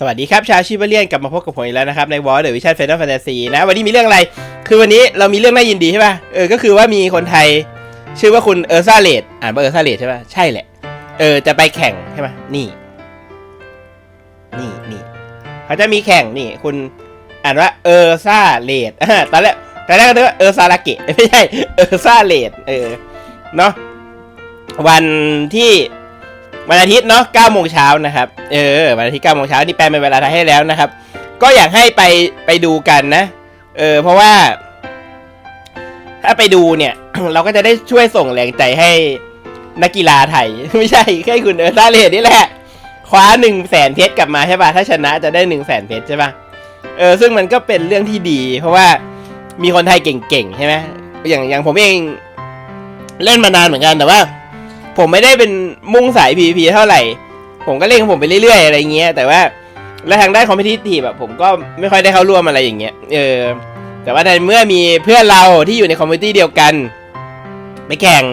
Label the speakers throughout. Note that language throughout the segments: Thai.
Speaker 1: สวัสดีครับ ชาวชิบเลียนกลับมาพบกับผมอีกแล้วนะครับ ในวอร์เดอร์วิชั่นเฟนแฟนตาซีนะ วันนี้มีเรื่องอะไร คือวันนี้เรามีเรื่องน่ายินดีใช่ป่ะเออก็คือว่ามีคนไทย ชื่อว่าคุณเออร์ซาเลดอ่านว่าเออร์ซาเลดใช่ป่ะใช่แหละ เออจะไปแข่งใช่ป่ะนี่ นี่นี่เขาจะมีแข่งนี่ คุณอ่านว่าเออร์ซาเลดตอนแรกตอนแรกก็นึกว่าเออร์ซาลาเกะไม่ใช่เออร์ซาเลดเออเนาะวันที่ วันอาทิตย์เนาะ9โมงเช้านะครับ เออ วันอาทิตย์9โมงเช้านี่แปลเป็นเวลาไทยให้แล้วนะครับ ก็อยากให้ไปไปดูกันนะ เออ เพราะว่า ถ้าไปดูเนี่ย เราก็จะได้ช่วยส่งแรงใจให้นักกีฬาไทย ไม่ใช่แค่คุณเออร์ซาเลดนี่แหละ คว้า1นึ่งแสนเพชรกลับมาใช่ป่ะ ถ้าชนะจะได้1นึ่งแสนเพชรใช่ป่ะ เออ ซึ่งมันก็เป็นเรื่องที่ดี เพราะว่ามีคนไทยเก่งๆใช่ไหมอย่างอย่างผมเองเล่นมานานเหมือนกันแต่ว่า ผมไม่ได้เป็นมุ่งสาย PVP เท่าไหร่ ผมก็เล่นของผมไปเรื่อยๆอะไรเงี้ย แต่ว่าแล้วทางด้านคอมเพติทีแบบผมก็ไม่ค่อยได้เข้าร่วมอะไรอย่างเงี้ย เออ แต่ว่าในเมื่อมีเพื่อนเราที่อยู่ในคอมมูนิตี้เดียวกันไปแข่ง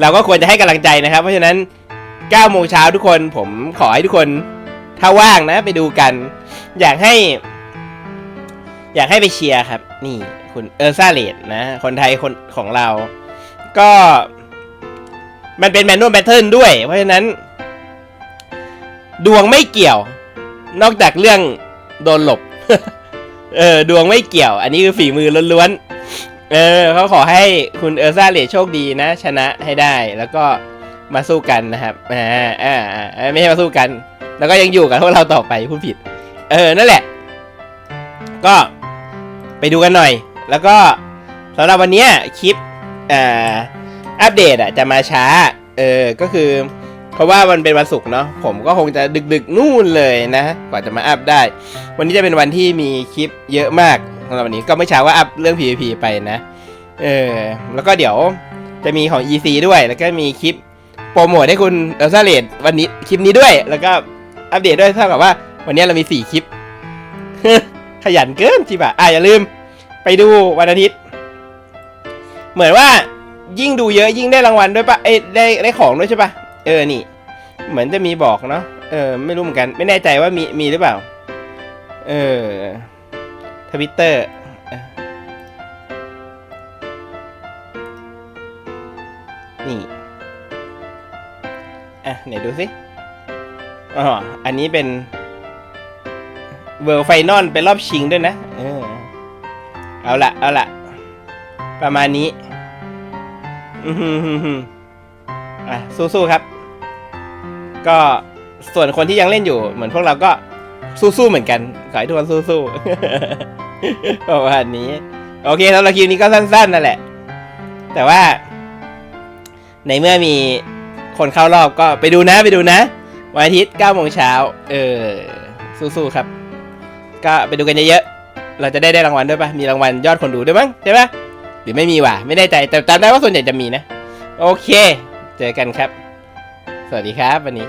Speaker 1: เราก็ควรจะให้กำลังใจนะครับ เพราะฉะนั้น9โมงเช้าทุกคนผมขอให้ทุกคนถ้าว่างนะไปดูกัน อยากให้ อยากให้ไปเชียร์ครับ นี่คุณเออร์ซาเลดนะ คนไทยคนของเรา ก็ มันเป็นแมนนวลแบทเทิลด้วย เพราะฉะนั้น ดวงไม่เกี่ยว นอกจากเรื่องโดนหลบ เออ ดวงไม่เกี่ยว อันนี้คือฝีมือล้วนๆ เออเขาขอให้คุณเออร์ซาเลดโชคดีนะ ชนะให้ได้ แล้วก็มาสู้กันนะครับอ่าอ่า อ่า ไม่ใช่มาสู้กัน แล้วก็ยังอยู่กับพวกเราต่อไปพูดผิด เออ นั่นแหละ ก็ไปดูกันหน่อย แล้วก็สำหรับวันนี้คลิป อ่า อัปเดตอะจะมาช้า เออ ก็คือ เพราะว่ามันเป็นวันศุกร์เนาะ ผมก็คงจะดึกๆนู่นเลยนะ กว่าจะมาอัพได้ วันนี้จะเป็นวันที่มีคลิปเยอะมากสำหรับวันนี้ก็ไม่ช้าว่าอัพเรื่อง PVP ไปนะ เออ แล้วก็เดี๋ยวจะมีของ EC ด้วย แล้วก็มีคลิปโปรโมทให้คุณเอลซาเลดวันนี้คลิปนี้ด้วย แล้วก็อัปเดตด้วยเท่ากับว่า วันนี้เรามี 4 คลิป ขยันเกินจิบะอะอย่าลืม ไปดูวันอาทิตย์ เหมือนว่า ยิ่งดูเยอะยิ่งได้รางวัลด้วยปะเอ้ยได้ได้ของด้วยใช่ปะเออนี่ เหมือนจะมีบอกเนาะเออไม่รู้เหมือนกัน ไม่แน่ใจว่ามีมีหรือเปล่า เออทวิตเตอร์นี่อะไหนดูสิอ๋ออันนี้เป็นเวิร์ไฟนอลเป็นรอบชิงด้วยนะ เออ เอาละเอาละประมาณนี้ อือหือหือหืออะสู้ๆครับ ก็ส่วนคนที่ยังเล่นอยู่ เหมือนพวกเราก็สู้ๆเหมือนกัน ขอให้ทุกคนสู้ๆ ประมาณนี้ โอเคสำหรับคลิปนี้ก็สั้นๆนั่นแหละ แต่ว่า ในเมื่อมีคนเข้ารอบก็ไปดูนะไปดูนะ วันอาทิตย์9โมงเช้าเออ สู้ๆครับ ก็ไปดูกันเยอะๆ เราจะได้ได้รางวัลด้วยปะมีรางวัลยอดคนดูด้วยมั้งใช่ปะ หรือไม่มีว่ะ ไม่แน่ใจ แต่จำได้ว่าส่วนใหญ่จะมีนะ โอเค เจอกันครับ สวัสดีครับวันนี้